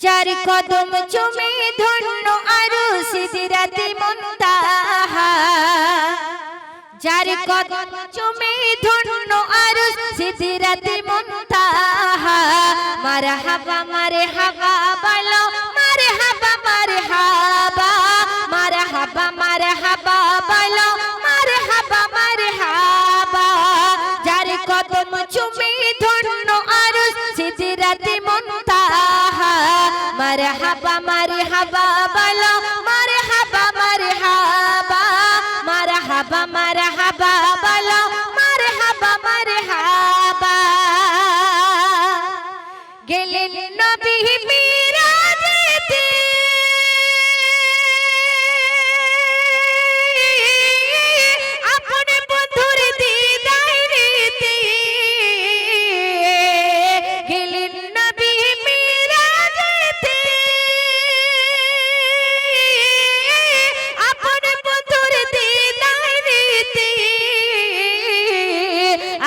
যার কদম চুমে ধন্য আরও সিদিরাতি মুন্তাহা। যার কদম চুমে ধন্য আরও সিদিরাতি মুন্তাহা। মারহাবা মারহাবা বলো মারহাবা মারহাবা মারহাবা মারহাবা বলো মারহাবা মারহাবা বলো। মারহাবা মারহাবা মারহাবা মারহাবা বলো। মারহাবা মারহাবা। গেলেন নবী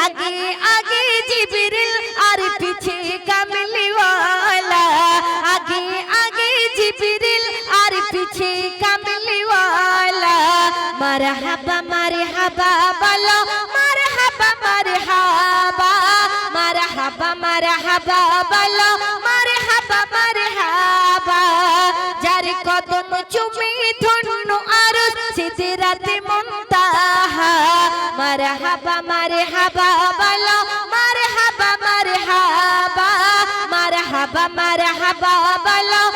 আগে আগে জিবরিল আর পিছে কামলিওয়ালা। আগে আগে জিবরিল আর পিছে কামলিওয়ালা। মারহাবা মারহাবা বলো, মারহাবা মারহাবা। মারহাবা মারহাবা বলো, মারহাবা মারহাবা। যার কদম চুমে মারহাবা মারহাবা বলো মারে হাবা মারে হাবা মারে হাবা মারে হাবা বলো